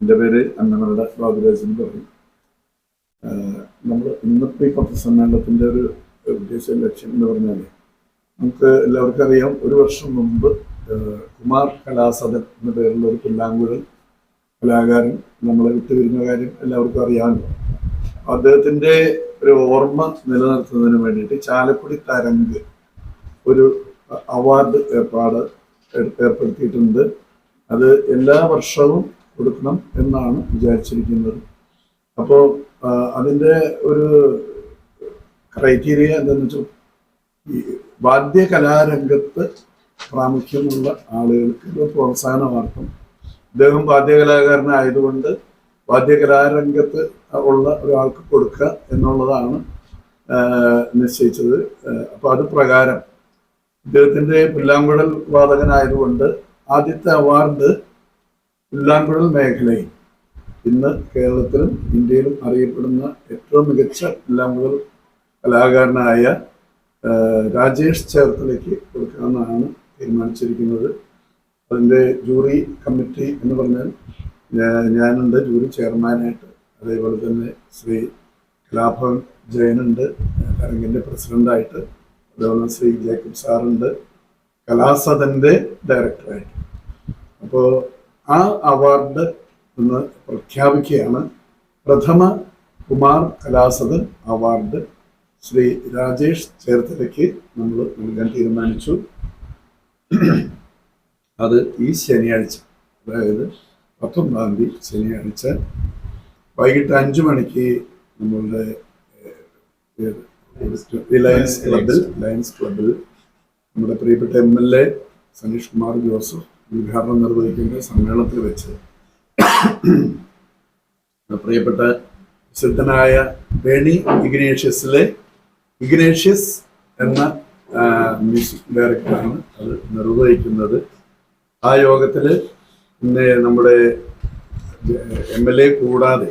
എന്റെ പേര് അന്നമരുടെ ബാബുരാജ് എന്ന് പറയും. നമ്മൾ ഇന്നത്തെ ഈ പത്രസമ്മേളനത്തിന്റെ ഒരു ഉദ്ദേശ ലക്ഷ്യം എന്ന് പറഞ്ഞാൽ നമുക്ക് എല്ലാവർക്കും അറിയാം ഒരു വർഷം മുമ്പ് കുമാർ കലാസദൻ എന്ന പേരുള്ള ഒരു പുല്ലാങ്കുഴൽ കലാകാരൻ നമ്മളെ വിട്ടുപിരിഞ്ഞ കാര്യം എല്ലാവർക്കും അറിയാമല്ലോ. അദ്ദേഹത്തിന്റെ ഒരു ഓർമ്മ നിലനിർത്തുന്നതിന് വേണ്ടിയിട്ട് ചാലക്കുടി തരംഗ് ഒരു അവാർഡ് ഏർപ്പാട് ഏർ- ഏർപ്പെടുത്തിയിട്ടുണ്ട്. അത് എല്ലാ വർഷവും കൊടുക്കണം എന്നാണ് വിചാരിച്ചിരിക്കുന്നത്. അപ്പോൾ അതിന്റെ ഒരു ക്രൈറ്റീരിയ എന്താണെന്ന് വെച്ചാൽ ഈ വാദ്യകലാരംഗത്ത് പ്രാമുഖ്യമുള്ള ആളുകൾക്ക് ഒരു പ്രോത്സാഹനമാർക്കും അദ്ദേഹം വാദ്യകലാകാരനായതുകൊണ്ട് വാദ്യകലാരംഗത്ത് ഉള്ള ഒരാൾക്ക് കൊടുക്കുക എന്നുള്ളതാണ് നിശ്ചയിച്ചത്. അപ്പോൾ അത് പ്രകാരം ഇദ്ദേഹത്തിന്റെ പുല്ലാങ്കുഴൽ വാദകനായതുകൊണ്ട് ആദ്യത്തെ അവാർഡ് പുല്ലാങ്കുഴൽ മേഖലയിൽ ഇന്ന് കേരളത്തിലും ഇന്ത്യയിലും അറിയപ്പെടുന്ന ഏറ്റവും മികച്ച പുല്ലാങ്കുഴൽ കലാകാരനായ രാജേഷ് ചേർത്തലയ്ക്ക് കൊടുക്കാമെന്നാണ് തീരുമാനിച്ചിരിക്കുന്നത്. അതിന്റെ ജൂറി കമ്മിറ്റി എന്ന് പറഞ്ഞാൽ ഞാനുണ്ട് ജൂറി ചെയർമാനായിട്ട്. അതേപോലെ തന്നെ ശ്രീ കലാഭവൻ ജയനുണ്ട് കരങ്ങിന്റെ പ്രസിഡന്റായിട്ട് അതേപോലെ ശ്രീ ജേക്കബ് സാറുണ്ട് കലാസദന്റെ ഡയറക്ടറായിട്ട്. അപ്പോൾ ആ അവാർഡ് ഒന്ന് പ്രഖ്യാപിക്കുകയാണ്. പ്രഥമ കുമാർ കലാസദൻ അവാർഡ് ശ്രീ രാജേഷ് ചേർത്തലയ്ക്ക് നമ്മൾ നൽകാൻ തീരുമാനിച്ചു. അത് ഈ ശനിയാഴ്ച അതായത് പത്തൊമ്പതാം തീയതി ശനിയാഴ്ച വൈകിട്ട് അഞ്ചു മണിക്ക് നമ്മളുടെ റിലയൻസ് ക്ലബിൽ റിലയൻസ് ക്ലബിൽ നമ്മുടെ പ്രിയപ്പെട്ട M L A Sanish Kumar Joseph ഉദ്ഘാടനം നിർവഹിക്കുന്ന സമ്മേളനത്തിൽ വെച്ച് പ്രിയപ്പെട്ട പ്രസിദ്ധനായ ബേണി ഇഗ്നേഷ്യസിലെ ഇഗ്നേഷ്യസ് എന്ന മ്യൂസിക് ഡയറക്ടറാണ് അത് നിർവഹിക്കുന്നത്. ആ യോഗത്തിൽ നമ്മുടെ എം എൽ എ കൂടാതെ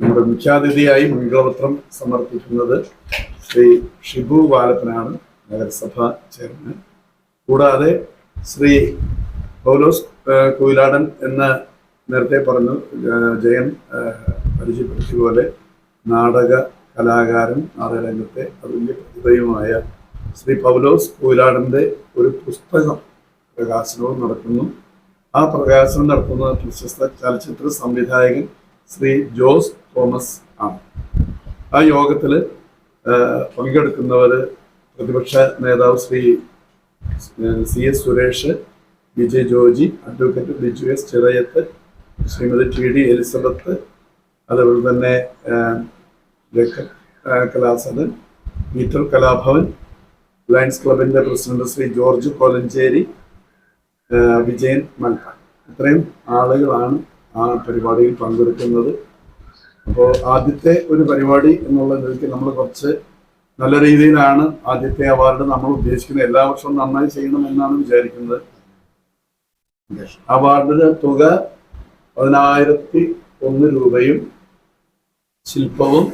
നമ്മുടെ മുഖ്യാതിഥിയായി മംഗളപത്രം സമർപ്പിക്കുന്നത് ശ്രീ ഷിബു ബാലപ്പനാണ് നഗരസഭാ ചെയർമാൻ. കൂടാതെ ശ്രീ പൗലോസ് കുയിലാടൻ എന്ന നേരത്തെ പറഞ്ഞു ജയൻ പരിചയപ്പെടുത്തിയതുപോലെ പരിചയപ്പെടുത്തിയ പോലെ നാടക കലാകാരൻ നാടകരംഗത്തെ അതിന്റെ പ്രതിഭയുമായ ശ്രീ പൗലോസ് കുയിലാടന്റെ ഒരു പുസ്തകം പ്രകാശനവും നടക്കുന്നു. ആ പ്രകാശനം നടത്തുന്ന പ്രശസ്ത ചലച്ചിത്ര സംവിധായകൻ ശ്രീ ജോസ് തോമസ് ആണ്. ആ യോഗത്തിൽ പങ്കെടുക്കുന്നവർ പ്രതിപക്ഷ നേതാവ് Shri C S Suresh Vijay Joji advocate Biju S Chirayath Shrimati T D Elizabeth അതുപോലെ തന്നെ കലാസദൻ പീറ്റർ കലാഭവൻ ലയൺസ് ക്ലബിന്റെ പ്രസിഡന്റ് ശ്രീ ജോർജ് കോലഞ്ചേരി വിജയൻ മൽഹ ഇത്രയും ആളുകളാണ് ആ പരിപാടിയിൽ പങ്കെടുക്കുന്നത്. അപ്പോൾ ആദ്യത്തെ ഒരു പരിപാടി എന്നുള്ള നിലയ്ക്ക് നമ്മൾ കുറച്ച് നല്ല രീതിയിലാണ് ആദ്യത്തെ അവാർഡ് നമ്മൾ ഉദ്ദേശിക്കുന്നത്. എല്ലാ വർഷവും നന്നായി ചെയ്യണം എന്നാണ് വിചാരിക്കുന്നത്. അവാർഡിന്റെ തുക പതിനായിരത്തി ഒന്ന് രൂപയും ശില്പവും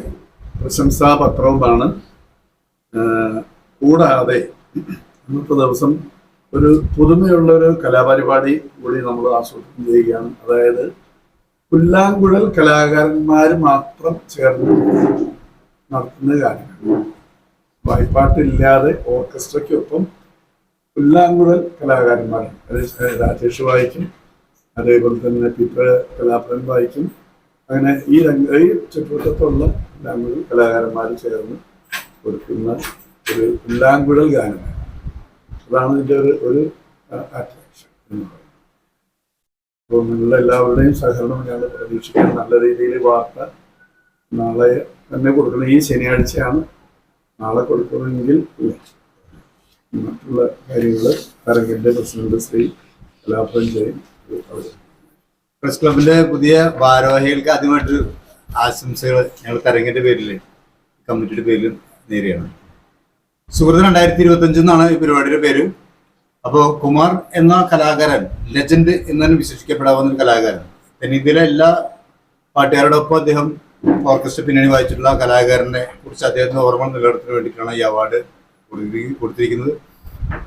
പ്രശംസാപത്രവുമാണ്. കൂടാതെ ഇന്നത്തെ ദിവസം ഒരു പുതുമയുള്ള ഒരു കലാപരിപാടി കൂടി നമ്മൾ ആസൂത്രണം ചെയ്യുകയാണ്. അതായത് പുല്ലാങ്കുഴൽ കലാകാരന്മാർ മാത്രം ചേർന്ന് നടത്തുന്ന കാര്യങ്ങൾ വായ്പാട്ടില്ലാതെ ഓർക്കസ്ട്രയ്ക്കൊപ്പം പുല്ലാങ്കുഴൽ കലാകാരന്മാർ അത് രാജേഷ് വായിക്കും അതേപോലെ തന്നെ പിത്ര കലാഭവൻ വായിക്കും. അങ്ങനെ ഈ രംഗ ഈ ചുറ്റുവട്ടത്തുള്ള പുല്ലാങ്കുഴൽ കലാകാരന്മാർ ചേർന്ന് കൊടുക്കുന്ന ഒരു പുല്ലാങ്കുഴൽ ഗാനമാണ് അതാണ് ഇതിന്റെ ഒരു ഒരു അട്രാക്ഷൻ എന്ന് പറയുന്നത്. അപ്പോൾ നിങ്ങളുടെ എല്ലാവരുടെയും സഹകരണം ഞങ്ങൾ പ്രതീക്ഷിക്കുന്നു. നല്ല രീതിയിൽ വാർത്ത നാളെ തന്നെ കൊടുക്കണം. ഈ ശനിയാഴ്ചയാണ് നാളെ കൊടുക്കണമെങ്കിൽ മറ്റുള്ള കാര്യങ്ങൾ തരംഗിന്റെ പ്രസിഡന്റ് ശ്രീ കലാഭവൻ ജയൻ പ്രസ് ക്ലബിന്റെ പുതിയ ഭാരവാഹികൾക്ക് ആദ്യമായിട്ടൊരു ആശംസകൾ. ഞങ്ങൾ തരംഗിന്റെ പേരിൽ കമ്മിറ്റിയുടെ പേരിൽ നേരെയാണ്. സുഹൃത്ത് രണ്ടായിരത്തി ഇരുപത്തി എന്നാണ് ഈ പരിപാടിയുടെ പേര്. അപ്പോൾ കുമാർ എന്ന കലാകാരൻ ലെജൻഡ് എന്ന് വിശേഷിക്കപ്പെടാവുന്ന ഒരു കലാകാരൻ. തെന്നിന്ത്യയിലെ എല്ലാ പാട്ടുകാരോടൊപ്പം അദ്ദേഹം ഓർക്കസ്ട്ര പിന്നണി വായിച്ചിട്ടുള്ള കലാകാരനെ കുറിച്ച് അദ്ദേഹത്തിന്റെ ഓർമ്മ നിലനിർത്തുന്നതിന് വേണ്ടിയിട്ടാണ് ഈ അവാർഡ് കൊടുത്തിരി- കൊടുത്തിരിക്കുന്നത്.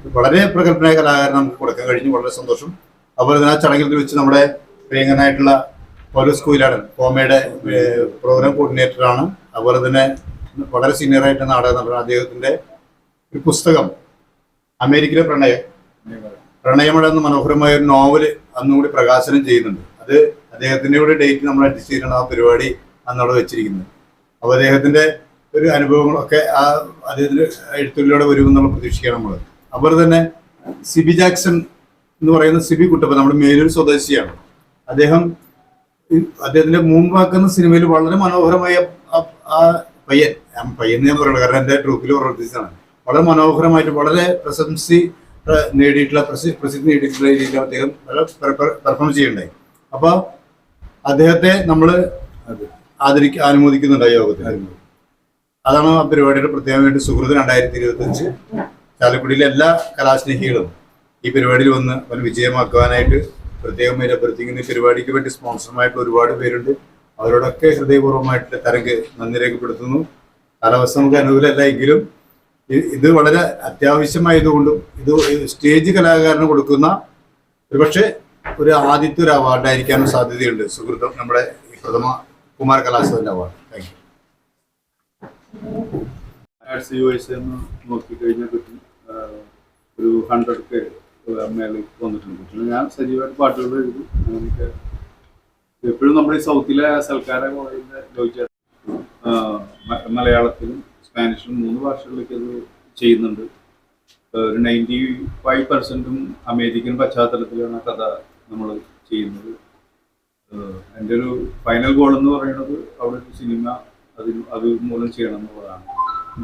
വളരെ പ്രഗത്ഭനായ കലാകാരൻ നമുക്ക് കൊടുക്കാൻ കഴിഞ്ഞു. വളരെ സന്തോഷം. അതുപോലെ തന്നെ ആ ചടങ്ങിൽ വെച്ച് നമ്മുടെ പ്രിയങ്കനായിട്ടുള്ള പൗലോസ് സ്കൂളിലാണ് കോമയുടെ പ്രോഗ്രാം കോർഡിനേറ്ററാണ് അതുപോലെ തന്നെ വളരെ സീനിയർ ആയിട്ട് നാടകം നടത്തുന്ന അദ്ദേഹത്തിന്റെ ഒരു പുസ്തകം അമേരിക്കയിലെ പ്രണയം. പ്രണയമഴ എന്ന മനോഹരമായ ഒരു നോവൽ അന്നുകൂടി പ്രകാശനം ചെയ്യുന്നുണ്ട്. അത് അദ്ദേഹത്തിന്റെ കൂടെ ഡേറ്റ് നമ്മൾ അഡ്ജസ്റ്റ് ചെയ്യണം ആ പരിപാടി അന്നവിടെ വെച്ചിരിക്കുന്നത്. അപ്പോൾ അദ്ദേഹത്തിന്റെ ഒരു അനുഭവങ്ങളൊക്കെ ആ അദ്ദേഹത്തിന്റെ എഴുത്തുകളിലൂടെ വരുമെന്നുള്ള പ്രതീക്ഷിക്കുകയാണ് നമ്മൾ അതുപോലെ തന്നെ സിബി ജാക്സൺ എന്ന് പറയുന്ന സിബി കുട്ടപ്പൻ നമ്മുടെ മേലൂർ സ്വദേശിയാണ്. അദ്ദേഹം അദ്ദേഹത്തിന്റെ മൂമ്പാക്കുന്ന സിനിമയിൽ വളരെ മനോഹരമായ ആ- പയ്യൻ പയ്യൻ ഞാൻ പറയുന്നത് കാരണം എന്റെ ട്രൂപ്പിൽ പ്രവർത്തിച്ചതാണ് വളരെ മനോഹരമായിട്ട് വളരെ പ്രശംസി നേടിയിട്ടുള്ള പ്രസി- പ്രസിദ്ധി നേടിയിട്ടുള്ള രീതിയിൽ അദ്ദേഹം പെർഫോം ചെയ്യണ്ടായി അപ്പോൾ അദ്ദേഹത്തെ നമ്മൾ ആദരിക്ക അനുമോദിക്കുന്നുണ്ട് യോഗത്തിൽ. അതാണ് ആ പരിപാടിയുടെ പ്രത്യേകമായിട്ട് സുഹൃത്ത് രണ്ടായിരത്തി ഇരുപത്തി അഞ്ച് ചാലക്കുടിയിലെ എല്ലാ കലാസ്നേഹികളും ഈ പരിപാടിയിൽ വന്ന് അവൻ വിജയമാക്കുവാനായിട്ട് പ്രത്യേകം പേര് അഭ്യർത്ഥിക്കുന്ന ഈ പരിപാടിക്ക് വേണ്ടി സ്പോൺസറുമായിട്ട് ഒരുപാട് പേരുണ്ട്. അവരോടൊക്കെ ഹൃദയപൂർവമായിട്ട് തരംഗ് നന്ദി രേഖപ്പെടുത്തുന്നു. കാലാവസ്ഥ നമുക്ക് അനുകൂലമല്ല എങ്കിലും ഇത് വളരെ അത്യാവശ്യമായതുകൊണ്ടും ഇത് സ്റ്റേജ് കലാകാരന് കൊടുക്കുന്ന ഒരുപക്ഷെ ഒരു ആദ്യത്തെ ഒരു അവാർഡായിരിക്കാനും സാധ്യതയുണ്ട്. സുഹൃത്തും നമ്മുടെ പ്രഥമ കുമാർ കലാസവന്റെ അവാർഡ് താങ്ക് യു എന്ന് നോക്കിക്കഴിഞ്ഞാൽ കിട്ടും ഒരു ഹൺഡ്രഡ് കെ മേലേക്ക് വന്നിട്ടുണ്ട്. പക്ഷേ ഞാൻ സജീവമായിട്ട് പാട്ടുകൾ എഴുതും. അങ്ങനെയൊക്കെ. എപ്പോഴും നമ്മുടെ ഈ സൗത്തിലെ സൽക്കാര കോളേജിന്റെ ലോഹിച്ച മലയാളത്തിലും സ്പാനിഷിലും മൂന്ന് ഭാഷകളിലേക്ക് അത് ചെയ്യുന്നുണ്ട്. ഒരു നയന്റി ഫൈവ് പെർസെന്റും അമേരിക്കൻ പശ്ചാത്തലത്തിലാണ് കഥ നമ്മൾ ചെയ്യുന്നത്. എന്റെ ഒരു ഫൈനൽ ഗോൾ എന്ന് പറയുന്നത് അവിടെ ഒരു സിനിമ അതിൽ അത് മൂലം ചെയ്യണം എന്നുള്ളതാണ്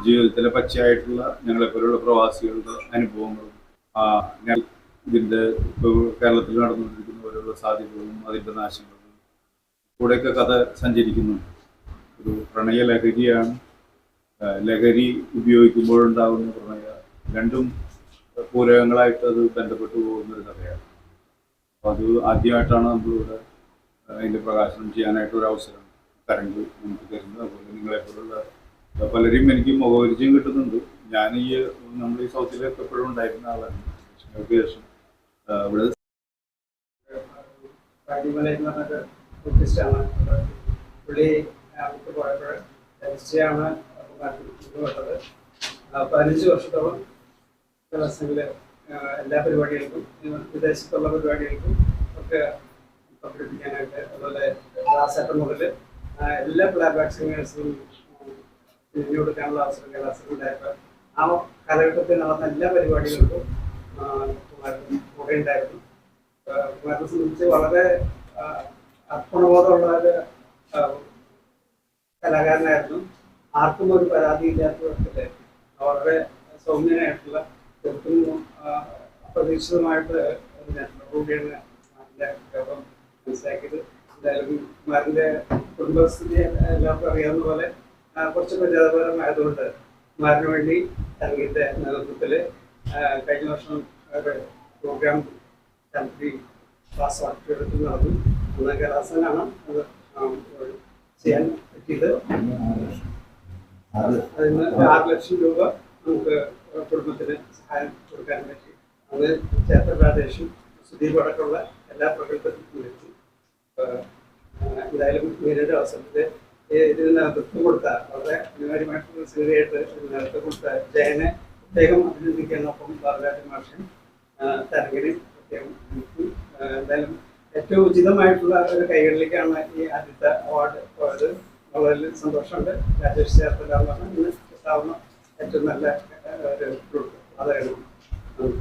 ജീവിതത്തിലെ പച്ചയായിട്ടുള്ള ഞങ്ങളെപ്പോലുള്ള പ്രവാസികളുടെ അനുഭവങ്ങളും ആ ഞാൻ ഇതിന്റെ കേരളത്തിൽ നടന്നുകൊണ്ടിരിക്കുന്ന ഓരോരോ സാധ്യതകളും അതിന്റെ നാശങ്ങളും കൂടെയൊക്കെ കഥ സഞ്ചരിക്കുന്നു. ഒരു പ്രണയ ലഹരിയാണ് ലഹരി ഉപയോഗിക്കുമ്പോഴുണ്ടാകുന്ന പ്രണയ രണ്ടും പൂരകങ്ങളായിട്ട് അത് ബന്ധപ്പെട്ടു പോകുന്ന ഒരു കഥയാണ്. അപ്പോൾ അത് ആദ്യമായിട്ടാണ് നമ്മളിവിടെ അതിന്റെ പ്രകാശനം ചെയ്യാനായിട്ട് ഒരു അവസരം തരംഗ് നമുക്ക് തരുന്നത്. അതുപോലെ നിങ്ങളെപ്പോലുള്ള പലരെയും എനിക്ക് മുഖപരിചയം കിട്ടുന്നുണ്ട്. ഞാൻ ഈ നമ്മൾ ഈ സൗത്തിലൊക്കെ എപ്പോഴും ഉണ്ടായിരുന്ന ആളാണ് ശേഷം ഇവിടെ പതിനഞ്ച് വർഷത്തോളം എല്ലാ പരിപാടികൾക്കും വിദേശത്തുള്ള പരിപാടികൾക്കും ഒക്കെ പങ്കെടുപ്പിക്കാനായിട്ട് അതുപോലെ ദാസേട്ടൻ മുതൽ എല്ലാ പ്ലാബാക്ക് സിംഗേഴ്സിനും തിരിഞ്ഞു കൊടുക്കാനുള്ള അവസരം കലാസരം ആ കാലഘട്ടത്തിൽ നടന്ന എല്ലാ പരിപാടികൾക്കും കൂടെ ഉണ്ടായിരുന്നു. കുമാരനെ സംബന്ധിച്ച് വളരെ അർപ്പണബോധമുള്ള ഒരു കലാകാരനായിരുന്നു. ആർക്കും ഒരു പരാതി ഇല്ലാത്ത വിധത്തിൽ വളരെ സൗമ്യനായിട്ടുള്ള തീർത്തും അപ്രതീക്ഷിതമായിട്ട് കൂടിയാണ് നാട്ടിലെ ലോകം മനസ്സിലാക്കിയത്. എന്തായാലും മാറിന്റെ കുടുംബസ്ഥിതി എല്ലാവർക്കും അറിയാവുന്ന പോലെ കുറച്ച് പ്രചാരപരമായതുകൊണ്ട് മാറിന് വേണ്ടി സംഗീത നേതൃത്വത്തിൽ കഴിഞ്ഞ വർഷം ഒരു പ്രോഗ്രാം കൺട്രി ക്ലാസ് വർക്കെടുത്ത് നടന്നു. അന്ന് കലാസനാണ് അത് ചെയ്യാൻ പറ്റിയത്. അത് അതിന് ആറ് ലക്ഷം രൂപ നമുക്ക് കുടുംബത്തിന് സഹായം കൊടുക്കാൻ പറ്റി. അത് ക്ഷേത്ര രാജേഷും സുദീപ് അടക്കമുള്ള എല്ലാ പ്രകടനത്തിലും വിളിച്ചു എന്തായാലും ഇങ്ങനൊരു അവസരത്തിൽ ഇതിന് നേതൃത്വം കൊടുത്ത വളരെ അനിവാര്യമായിട്ടുള്ള സംഗതിയായിട്ട് ഇതിന് നേതൃത്വം കൊടുത്ത ജയനെ പ്രത്യേകം അഭിനന്ദിക്കാനൊപ്പം ബാലരാജ മാഷൻ തരങ്കിനെ പ്രത്യേകം എന്തായാലും ഏറ്റവും ഉചിതമായിട്ടുള്ള ഒരു കൈകളിലേക്കാണ് ഈ ആദ്യത്തെ അവാർഡ് പോയത്. വളരെ സന്തോഷമുണ്ട്. രാജേഷ് ചേർത്തല എന്ന് പറഞ്ഞാൽ ഇന്ന് കിട്ടാവുന്ന ഏറ്റവും നല്ല ഒരു ഉം.